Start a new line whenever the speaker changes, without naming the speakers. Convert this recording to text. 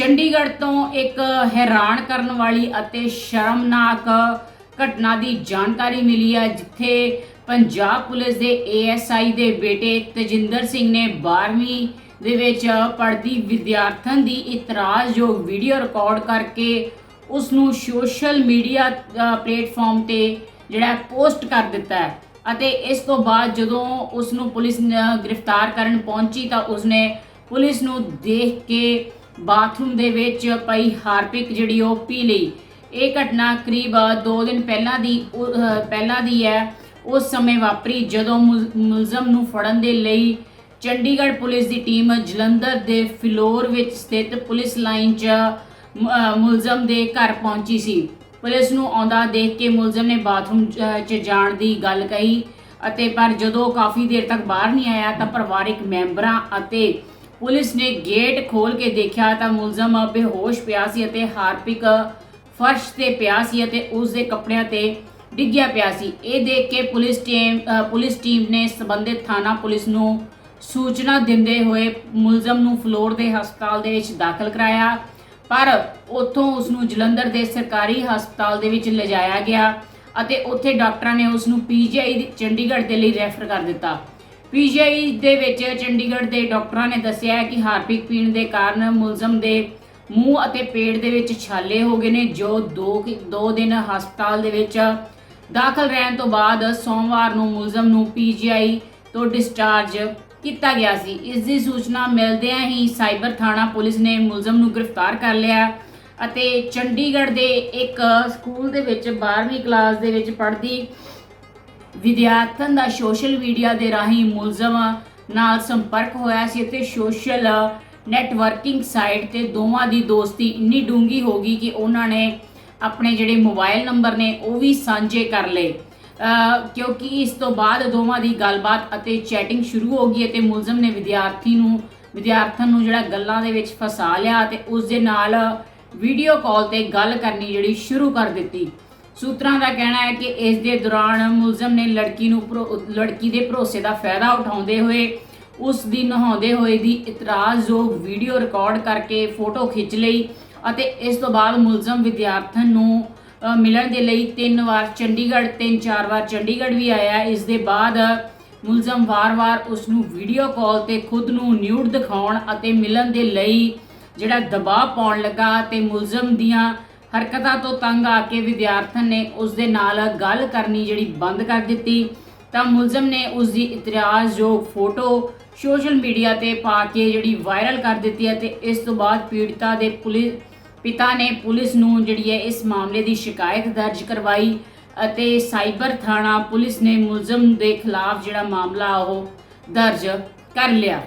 ਚੰਡੀਗੜ੍ਹ ਤੋਂ ਇੱਕ ਹੈਰਾਨ ਕਰਨ ਵਾਲੀ ਅਤੇ ਸ਼ਰਮਨਾਕ ਘਟਨਾ ਦੀ ਜਾਣਕਾਰੀ ਮਿਲੀ ਹੈ, ਜਿੱਥੇ ਪੰਜਾਬ ਪੁਲਿਸ ਦੇ ਏਐਸਆਈ ਦੇ ਬੇਟੇ ਤਜਿੰਦਰ ਸਿੰਘ ਨੇ 12ਵੀਂ ਦੇ ਵਿੱਚ ਪੜ੍ਹਦੀ ਵਿਦਿਆਰਥਣ ਦੀ ਇਤਰਾਜ਼ਯੋਗ ਵੀਡੀਓ ਰਿਕਾਰਡ ਕਰਕੇ ਉਸ ਨੂੰ ਸੋਸ਼ਲ ਮੀਡੀਆ ਪਲੇਟਫਾਰਮ ਤੇ ਜਿਹੜਾ ਪੋਸਟ ਕਰ ਦਿੱਤਾ ਹੈ ਅਤੇ ਇਸ ਤੋਂ ਬਾਅਦ ਜਦੋਂ ਉਸ ਨੂੰ ਪੁਲਿਸ ਗ੍ਰਿਫਤਾਰ ਕਰਨ ਪਹੁੰਚੀ ਤਾਂ ਉਸਨੇ ਪੁਲਿਸ ਨੂੰ ਦੇਖ ਕੇ ਬਾਥਰੂਮ ਦੇ ਵਿੱਚ ਪਈ ਹਾਰਪਿਕ ਜਿਹੜੀ ਉਹ ਪੀ ਲਈ। ਇਹ ਘਟਨਾ ਕਰੀਬ 2 ਦਿਨ ਪਹਿਲਾਂ ਦੀ ਪਹਿਲਾਂ ਦੀ ਹੈ। ਉਸ ਸਮੇਂ ਵਾਪਰੀ ਜਦੋਂ ਮੁਲਜ਼ਮ ਨੂੰ ਫੜਨ ਦੇ ਲਈ ਚੰਡੀਗੜ੍ਹ ਪੁਲਿਸ ਦੀ ਟੀਮ ਜਲੰਧਰ ਦੇ ਫਿਲੌਰ ਵਿੱਚ ਸਥਿਤ ਪੁਲਿਸ ਲਾਈਨ 'ਚ ਮੁਲਜ਼ਮ ਦੇ ਘਰ ਪਹੁੰਚੀ ਸੀ। ਪੁਲਿਸ ਨੂੰ ਆਉਂਦਾ ਦੇਖ ਕੇ ਮੁਲਜ਼ਮ ਨੇ ਬਾਥਰੂਮ 'ਚ ਜਾਣ ਦੀ ਗੱਲ ਕਹੀ ਅਤੇ ਪਰ ਜਦੋਂ ਕਾਫੀ ਦੇਰ ਤੱਕ ਬਾਹਰ ਨਹੀਂ ਆਇਆ ਤਾਂ ਪਰਿਵਾਰਿਕ ਮੈਂਬਰਾਂ ਅਤੇ ਪੁਲਿਸ ਨੇ ਗੇਟ ਖੋਲ ਕੇ ਦੇਖਿਆ ਤਾਂ ਮੁਲਜ਼ਮ ਬੇਹੋਸ਼ ਪਿਆ ਸੀ ਅਤੇ ਹਾਰਪਿਕ ਫਰਸ਼ ਤੇ ਪਿਆ ਸੀ ਅਤੇ ਉਸ ਦੇ ਕੱਪੜਿਆਂ ਤੇ ਡਿੱਗਿਆ ਪਿਆ ਸੀ। ਇਹ ਦੇਖ ਕੇ ਪੁਲਿਸ ਟੀਮ ਪੁਲਿਸ ਟੀਮ ਨੇ ਸੰਬੰਧਿਤ ਥਾਣਾ ਪੁਲਿਸ ਨੂੰ ਸੂਚਨਾ ਦਿੰਦੇ ਹੋਏ ਮੁਲਜ਼ਮ ਨੂੰ ਫਲੋਰ ਦੇ ਹਸਪਤਾਲ ਦੇ ਵਿੱਚ ਦਾਖਲ ਕਰਾਇਆ, ਪਰ ਉੱਥੋਂ ਉਸ ਨੂੰ ਜਲੰਧਰ ਦੇ ਸਰਕਾਰੀ ਹਸਪਤਾਲ ਦੇ ਵਿੱਚ ਲਿਜਾਇਆ ਗਿਆ ਅਤੇ ਉੱਥੇ ਡਾਕਟਰਾਂ ਨੇ ਉਸ ਨੂੰ ਪੀਜੀਆਈ ਚੰਡੀਗੜ੍ਹ ਦੇ ਲਈ ਰੈਫਰ ਕਰ ਦਿੱਤਾ। ਪੀਜੀਆਈ ਦੇ ਵਿੱਚ ਚੰਡੀਗੜ੍ਹ ਦੇ ਡਾਕਟਰਾਂ ਨੇ ਦੱਸਿਆ ਕਿ ਹਾਰਪਿਕ ਪੀਣ ਦੇ ਕਾਰਨ ਮੁਲਜ਼ਮ ਦੇ ਮੂੰਹ ਅਤੇ ਪੇਟ ਦੇ ਵਿੱਚ ਛਾਲੇ ਹੋ ਗਏ ਨੇ, ਜੋ 2 2 ਦਿਨ ਹਸਪਤਾਲ ਦੇ ਵਿੱਚ ਦਾਖਲ ਰਹਿਣ ਤੋਂ ਬਾਅਦ ਸੋਮਵਾਰ ਨੂੰ ਮੁਲਜ਼ਮ ਨੂੰ ਪੀਜੀਆਈ ਤੋਂ ਡਿਸਚਾਰਜ ਕੀਤਾ ਗਿਆ ਸੀ। ਇਸ ਦੀ ਸੂਚਨਾ ਮਿਲਦਿਆਂ ਹੀ ਸਾਈਬਰ ਥਾਣਾ ਪੁਲਿਸ ਨੇ ਮੁਲਜ਼ਮ ਨੂੰ ਗ੍ਰਿਫਤਾਰ ਕਰ ਲਿਆ ਅਤੇ ਚੰਡੀਗੜ੍ਹ ਦੇ ਇੱਕ ਸਕੂਲ ਦੇ ਵਿੱਚ 12ਵੀਂ ਕਲਾਸ ਦੇ ਵਿੱਚ ਪੜ੍ਹਦੀ ਵਿਦਿਆਰਥਣ ਦਾ ਸੋਸ਼ਲ ਮੀਡੀਆ ਦੇ ਰਾਹੀਂ ਮੁਲਜ਼ਮ ਨਾਲ ਸੰਪਰਕ ਹੋਇਆ ਸੀ ਅਤੇ ਸੋਸ਼ਲ ਨੈਟਵਰਕਿੰਗ ਸਾਈਟ ਤੇ ਦੋਵਾਂ ਦੀ ਦੋਸਤੀ ਇੰਨੀ ਡੂੰਗੀ ਹੋ ਗਈ ਕਿ ਉਹਨਾਂ ਨੇ ਆਪਣੇ ਜਿਹੜੇ ਮੋਬਾਈਲ ਨੰਬਰ ਨੇ ਉਹ ਵੀ ਸਾਂਝੇ ਕਰ ਲਏ। ਕਿਉਂਕਿ ਇਸ ਤੋਂ ਬਾਅਦ ਦੋਵਾਂ ਦੀ ਗੱਲਬਾਤ ਅਤੇ ਚੈਟਿੰਗ ਸ਼ੁਰੂ ਹੋ ਗਈ ਅਤੇ ਮੁਲਜ਼ਮ ਨੇ ਵਿਦਿਆਰਥੀ ਨੂੰ, ਵਿਦਿਆਰਥਣ ਨੂੰ ਜਿਹੜਾ ਗੱਲਾਂ ਦੇ ਵਿੱਚ ਫਸਾ ਲਿਆ ਤੇ ਉਸ ਦੇ ਨਾਲ ਵੀਡੀਓ ਕਾਲ ਤੇ ਗੱਲ ਕਰਨੀ ਜਿਹੜੀ ਸ਼ੁਰੂ ਕਰ ਦਿੱਤੀ। ਸੂਤਰਾਂ ਦਾ ਕਹਿਣਾ ਹੈ ਕਿ ਇਸ ਦੇ ਦੌਰਾਨ ਮੁਲਜ਼ਮ ਨੇ ਲੜਕੀ ਨੂੰ ਭਰੋ- ਲੜਕੀ ਦੇ ਭਰੋਸੇ ਦਾ ਫਾਇਦਾ ਉਠਾਉਂਦੇ ਹੋਏ ਉਸ ਦੀ ਨਹਾਉਂਦੇ ਹੋਏ ਦੀ ਇਤਰਾਜ਼ਯੋਗ ਵੀਡੀਓ ਰਿਕਾਰਡ ਕਰਕੇ ਫੋਟੋ ਖਿੱਚ ਲਈ ਅਤੇ ਇਸ ਤੋਂ ਬਾਅਦ ਮੁਲਜ਼ਮ ਵਿਦਿਆਰਥਣ ਨੂੰ ਮਿਲਣ ਦੇ ਲਈ ਤਿੰਨ ਵਾਰ ਚੰਡੀਗੜ੍ਹ, ਤਿੰਨ ਚਾਰ ਵਾਰ ਚੰਡੀਗੜ੍ਹ ਵੀ ਆਇਆ। ਇਸ ਦੇ ਬਾਅਦ ਮੁਲਜ਼ਮ ਵਾਰ-ਵਾਰ ਉਸ ਨੂੰ ਵੀਡੀਓ ਕਾਲ ਤੇ ਖੁਦ ਨੂੰ ਨਿਊਡ ਦਿਖਾਉਣ ਅਤੇ ਮਿਲਣ ਦੇ ਲਈ ਜਿਹੜਾ ਦਬਾਅ ਪਾਉਣ ਲੱਗਾ ਤੇ ਮੁਲਜ਼ਮ ਦੀਆਂ ਹਰਕਤਾਂ ਤੋਂ ਤੰਗ ਆ ਕੇ ਵਿਦਿਆਰਥਣ ਨੇ ਉਸ ਦੇ ਨਾਲ ਗੱਲ ਕਰਨੀ ਜਿਹੜੀ ਬੰਦ ਕਰ ਦਿੱਤੀ, ਤਾਂ ਮੁਲਜ਼ਮ ਨੇ ਉਸ ਦੀ ਇਤਰਾਜ਼ਯੋਗ ਫੋਟੋ ਸੋਸ਼ਲ ਮੀਡੀਆ ਤੇ ਪਾ ਕੇ ਜਿਹੜੀ ਵਾਇਰਲ ਕਰ ਦਿੱਤੀ ਹੈ ਤੇ ਇਸ ਤੋਂ ਬਾਅਦ ਪੀੜਤਾ ਦੇ ਪੁਲਿਸ, ਪਿਤਾ ਨੇ ਪੁਲਿਸ ਨੂੰ ਜਿਹੜੀ ਹੈ ਇਸ ਮਾਮਲੇ ਦੀ ਸ਼ਿਕਾਇਤ ਦਰਜ ਕਰਵਾਈ ਅਤੇ ਸਾਈਬਰ ਥਾਣਾ ਪੁਲਿਸ ਨੇ ਮੁਲਜ਼ਮ ਦੇ ਖਿਲਾਫ ਜਿਹੜਾ ਮਾਮਲਾ ਉਹ ਦਰਜ ਕਰ ਲਿਆ।